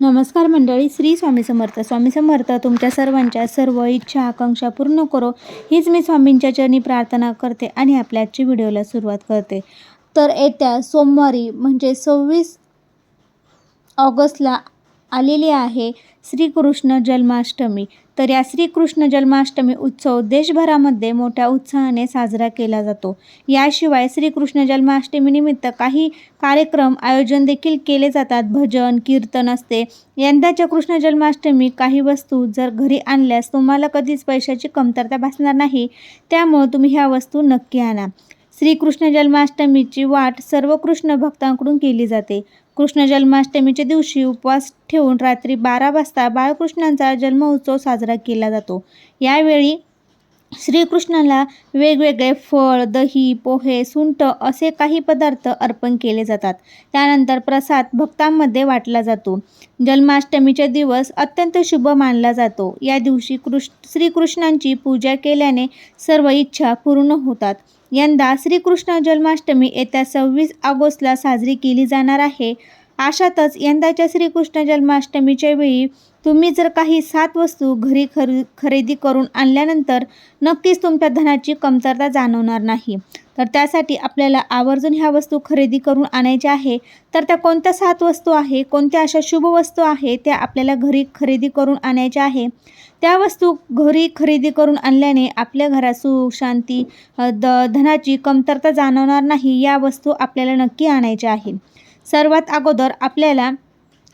नमस्कार मंडळी श्री स्वामी समर्थ. स्वामी समर्थ तुमच्या सर्वांच्या सर्व इच्छा आकांक्षा पूर्ण करो. हीच मी स्वामींच्या चरणी प्रार्थना करते आणि आपल्या आजची व्हिडिओला सुरुवात करते. तर येत्या सोमवारी म्हणजे सव्वीस ऑगस्टला आलेली आहे. श्रीकृष्ण जन्माष्टमी. तर या श्रीकृष्ण जन्माष्टमी उत्सव देशभरामध्ये मोठ्या उत्साहाने साजरा केला जातो. याशिवाय श्रीकृष्ण जन्माष्टमीनिमित्त काही कार्यक्रम आयोजन देखील केले जातात. भजन कीर्तन असते. यंदाच्या कृष्ण जन्माष्टमी काही वस्तू जर घरी आणल्यास तुम्हाला कधीच पैशाची कमतरता भासणार नाही. त्यामुळे तुम्ही ह्या वस्तू नक्की आणा. श्रीकृष्ण जन्माष्टमीची वाट सर्व कृष्ण भक्तांकडून केली जाते. कृष्ण जन्माष्टमीच्या दिवशी उपवास ठेवून रात्री बारा वाजता बाळकृष्णांचा जन्मोत्सव साजरा केला जातो. यावेळी श्रीकृष्णाला वेगवेगळे फळ दही पोहे सुंठ असे काही पदार्थ अर्पण केले जातात. त्यानंतर प्रसाद भक्तांमध्ये वाटला जातो. जन्माष्टमीचा दिवस अत्यंत शुभ मानला जातो. या दिवशी कृष्ण श्रीकृष्णांची पूजा केल्याने सर्व इच्छा पूर्ण होतात. यंदा श्रीकृष्ण जन्माष्टमी येत्या सव्वीस ऑगस्टला साजरी केली जाणार आहे. अशातच यंदाच्या श्रीकृष्ण जन्माष्टमीच्या वेळी तुम्ही जर काही सात वस्तू घरी खर खरेदी करून आणल्यानंतर नक्कीच तुमच्या धनाची कमतरता जाणवणार नाही. तर त्यासाठी आपल्याला आवर्जून ह्या वस्तू खरेदी करून आणायच्या आहे. तर त्या कोणत्या सात वस्तू आहे कोणत्या अशा शुभ वस्तू आहे त्या आपल्याला घरी खरेदी करून आणायच्या आहे. त्या वस्तू घरी खरेदी करून आणल्याने आपल्या घरात सुख शांती द धनाची कमतरता जाणवणार नाही. या वस्तू आपल्याला नक्की आणायच्या आहे सर्वात अगोदर आपल्याला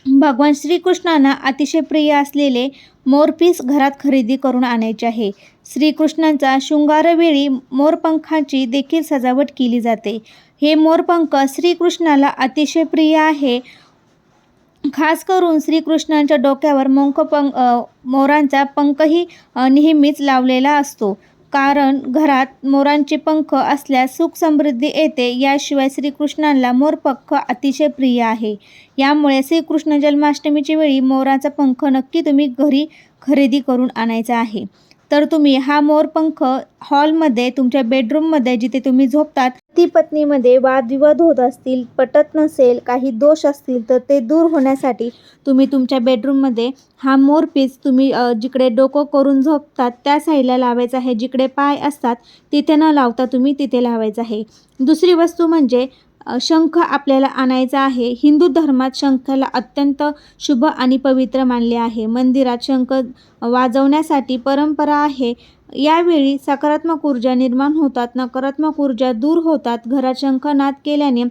भगवान श्रीकृष्णांना अतिशय प्रिय असलेले मोरपीस घरात खरेदी करून आणायचे आहे. श्रीकृष्णांचा शृंगारवेळी मोरपंखाची देखील सजावट केली जाते. हे मोरपंख श्रीकृष्णाला अतिशय प्रिय आहे. खास करून श्रीकृष्णांच्या डोक्यावर मोंक पंख मोरांचा पंखही नेहमीच लावलेला असतो. कारण घरात मोरांचे पंख असल्यास सुख समृद्धी येते. याशिवाय श्रीकृष्णांना मोरपंख अतिशय प्रिय आहे. यामुळे श्रीकृष्ण जन्माष्टमीच्या वेळी मोराचा पंख नक्की तुम्ही घरी खरेदी करून आणायचा आहे. तर तुम्ही हा मोरपंख हॉलमध्ये तुमच्या बेडरूममध्ये जिथे तुम्ही झोपतात ती पत्नीमध्ये वादविवाद होत असतील पटत नसेल काही दोष असतील तर ते दूर होण्यासाठी तुम्ही तुमच्या बेडरूममध्ये हा मोरपीस तुम्ही जिकडे डोकं करून झोपतात त्या साईडला लावायचा आहे. जिकडे पाय असतात तिथे न लावता तुम्ही तिथे लावायचं आहे. दुसरी वस्तू म्हणजे शंख आपल्याला आणायचा आहे. हिंदू धर्मात शंखाला अत्यंत शुभ आणि पवित्र मानले आहे. मंदिरात शंख वाजवण्यासाठी परंपरा आहे. यावेळी सकारात्मक ऊर्जा निर्माण होतात नकारात्मक ऊर्जा दूर होतात. घरात शंखनाद केल्याने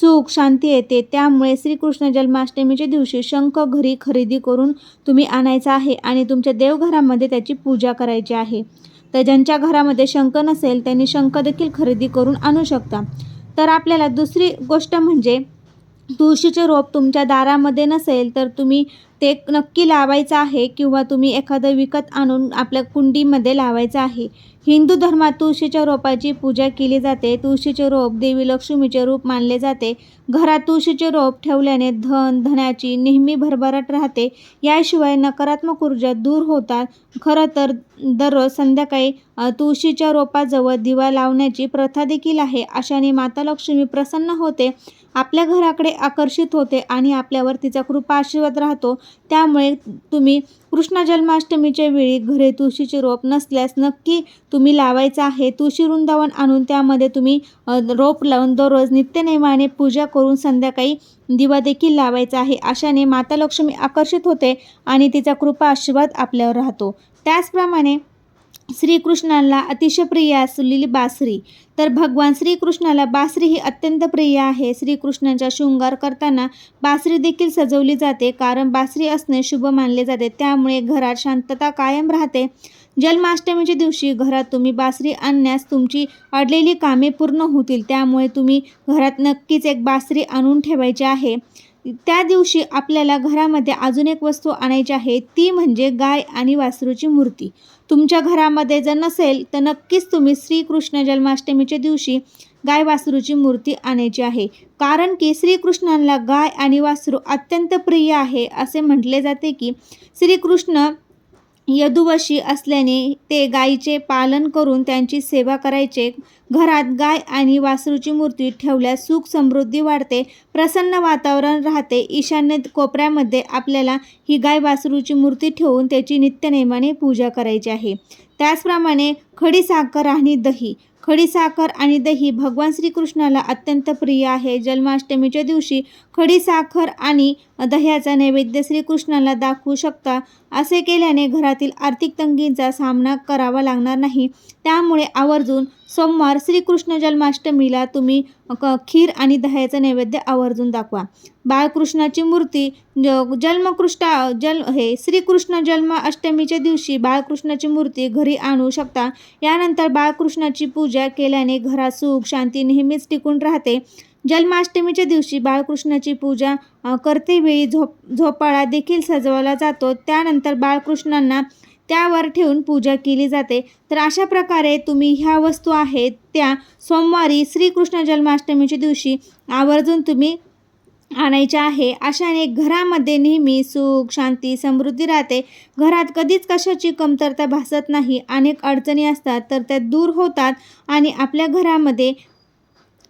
सुख शांती येते. त्यामुळे श्रीकृष्ण जन्माष्टमीच्या दिवशी शंख घरी खरेदी करून तुम्ही आणायचा आहे आणि तुमच्या देवघरामध्ये त्याची पूजा करायची आहे. तर ज्यांच्या घरामध्ये शंख नसेल त्यांनी शंख देखील खरेदी करून आणू शकता. तर आपल्याला दुसरी गोष्ट म्हणजे तुळशीचे रोप तुमच्या दारामध्ये नसेल तर तुम्ही ते नक्की लावायचं आहे किंवा तुम्ही एखादं विकत आणून आपल्या कुंडीमध्ये लावायचं आहे. हिंदू धर्मात तुळशीच्या रोपाची पूजा केली जाते. तुळशीचे रोप देवी लक्ष्मीचे रूप मानले जाते. घरात तुळशीचे रोप ठेवल्याने धन धनाची नेहमी भरभराट राहते. याशिवाय नकारात्मक ऊर्जा दूर होतात. खरं तर दररोज संध्याकाळी तुळशीच्या रोपाजवळ दिवा लावण्याची प्रथा देखील आहे. अशाने माता लक्ष्मी प्रसन्न होते. आपल्या घराकडे आकर्षित होते आणि आपल्यावर तिचा कृपा आशीर्वाद राहतो. त्यामुळे तुम्ही कृष्ण जन्माष्टमीच्या वेळी घरे तुळशीचे रोप नसल्यास नक्की तुम्ही लावायचं आहे. तुळशी वृंदावन आणून त्यामध्ये तुम्ही रोप लावून दररोज नित्यनेमाने पूजा करून संध्याकाळी दिवा देखील लावायचा आहे. अशाने माता लक्ष्मी आकर्षित होते आणि तिचा कृपा आशीर्वाद आपल्यावर राहतो. त्याचप्रमाणे श्रीकृष्णाला अतिशय प्रिय असलेली बासरी. तर भगवान श्रीकृष्णाला बासरी ही अत्यंत प्रिय आहे. श्रीकृष्णाचा शृंगार करताना बासरी देखील सजवली जाते. कारण बासरी असणे शुभ मानले जाते. त्यामुळे घरात शांतता कायम राहते. जन्माष्टमीच्या दिवशी घरात तुम्ही बासरी आणण्यास तुमची अडलेली कामे पूर्ण होतील. त्यामुळे तुम्ही घरात नक्कीच एक बासरी आणून ठेवायची आहे. त्या दिवशी आपल्याला घरामध्ये अजून एक वस्तू आणायची आहे. ती म्हणजे गाय आणि वासरूची मूर्ती. तुमच्या घरामध्ये जर नसेल तर नक्कीच तुम्ही श्रीकृष्ण जन्माष्टमीच्या दिवशी गाय वासरूची मूर्ती आणायची आहे. कारण की श्रीकृष्णांना गाय आणि वासरू अत्यंत प्रिय आहे असे म्हटले जाते की श्रीकृष्ण यदुवशी असल्याने ते गायीचे पालन करून त्यांची सेवा करायचे. घरात गाय आणि वासरूची मूर्ती ठेवल्यास सुख समृद्धी वाढते. प्रसन्न वातावरण राहते. ईशान्य कोपऱ्यामध्ये आपल्याला ही गाय वासरूची मूर्ती ठेवून त्याची नित्यनेमाने पूजा करायची आहे. त्याचप्रमाणे खडीसाखर आणि दही. खडीसाखर आणि दही भगवान श्रीकृष्णाला अत्यंत प्रिय आहे. जन्माष्टमीच्या दिवशी खडीसाखर आणि दह्याचा नैवेद्य श्रीकृष्णाला दाखवू शकता. असे केल्याने घरातील आर्थिक तंगींचा सामना करावा लागणार नाही. त्यामुळे आवर्जून सोमवार श्रीकृष्ण जन्माष्टमीला तुम्ही क- खीर आणि दह्याचं नैवेद्य आवर्जून दाखवा. बाळकृष्णाची मूर्ती ज- जन्मकृष्णा जल हे श्रीकृष्ण जन्म अष्टमीच्या दिवशी बाळकृष्णाची मूर्ती घरी आणू शकता. यानंतर बाळकृष्णाची पूजा केल्याने घरात सुख शांती नेहमीच टिकून राहते. जन्माष्टमीच्या दिवशी बाळकृष्णाची पूजा करतेवेळी झोप झोपाळा देखील सजवला जातो. त्यानंतर बाळकृष्णांना त्यावर ठेवून पूजा केली जाते. तर अशा प्रकारे तुम्ही ह्या वस्तू आहेत त्या सोमवारी श्रीकृष्ण जन्माष्टमीच्या दिवशी आवर्जून तुम्ही आणायच्या आहे. अशाने घरामध्ये नेहमी सुख शांती समृद्धी राहते. घरात कधीच कशाची कमतरता भासत नाही. अनेक अडचणी असतात तर त्या दूर होतात आणि आपल्या घरामध्ये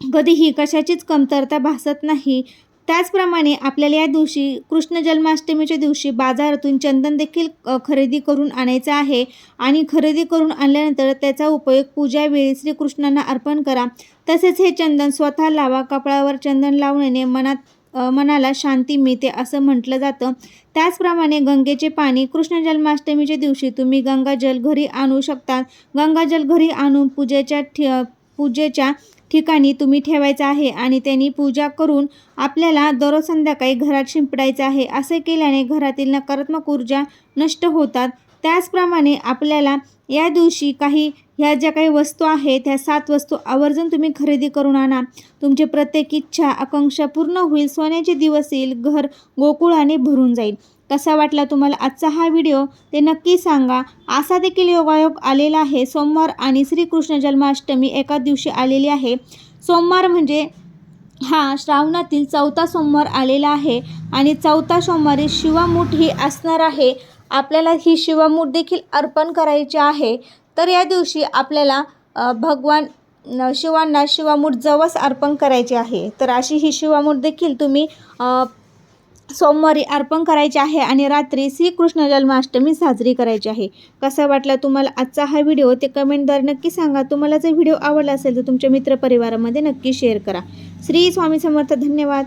कधीही कशाचीच कमतरता भासत नाही. त्याचप्रमाणे आपल्याला या दिवशी कृष्ण जन्माष्टमीच्या दिवशी बाजारातून चंदन देखील खरेदी करून आणायचं आहे. आणि खरेदी करून आणल्यानंतर त्याचा उपयोग पूजावेळी श्रीकृष्णांना अर्पण करा. तसेच हे चंदन स्वतः लावा कपाळावर चंदन लावण्याने मनात मनाला शांती मिळते असं म्हटलं जातं. त्याचप्रमाणे गंगेचे पाणी कृष्ण जन्माष्टमीच्या दिवशी तुम्ही गंगाजल घरी आणू शकता. गंगाजल घरी आणून पूजेच्या ठि पूजेच्या ठिकाणी तुम्ही ठेवायचं आहे आणि त्यांनी पूजा करून आपल्याला दररोज संध्याकाळी घरात शिंपडायचं आहे. असे केल्याने घरातील नकारात्मक ऊर्जा नष्ट होतात. त्याचप्रमाणे आपल्याला या दिवशी काही ह्या ज्या काही वस्तू आहेत ह्या सात वस्तू आवर्जून तुम्ही खरेदी करून आणा. तुमची प्रत्येक इच्छा आकांक्षा पूर्ण होईल. सोन्याचे दिवस येईल. घर गोकुळाने भरून जाईल. कसा वाटला तुम्हाला आजचा हा व्हिडिओ? ते नक्की सांगा. असा देखील योगायोग आलेला आहे. सोमवार आणि श्रीकृष्ण जन्माष्टमी एका दिवशी आलेली आहे. सोमवार म्हणजे हा श्रावणातील चौथा सोमवार आलेला आहे आणि चौथा सोमवारी शिवामूठ ही असणार आहे. आपल्याला ही शिवामूठ देखील अर्पण करायची आहे. तर या दिवशी आपल्याला भगवान शिवांना शिवामूठ जवस अर्पण करायची आहे. तर अशी ही शिवामूठ देखील तुम्ही सोमवारी अर्पण करायचे आहे आणि रात्री श्रीकृष्ण जन्माष्टमी साजरी करायची आहे. कसा वाटला तुम्हाला आजचा हा व्हिडिओ? ते कमेंटद्वारे नक्की सांगा. तुम्हाला जर व्हिडिओ आवडला असेल तर तुमच्या मित्रपरिवारामध्ये नक्की शेअर करा. श्री स्वामी समर्थ धन्यवाद.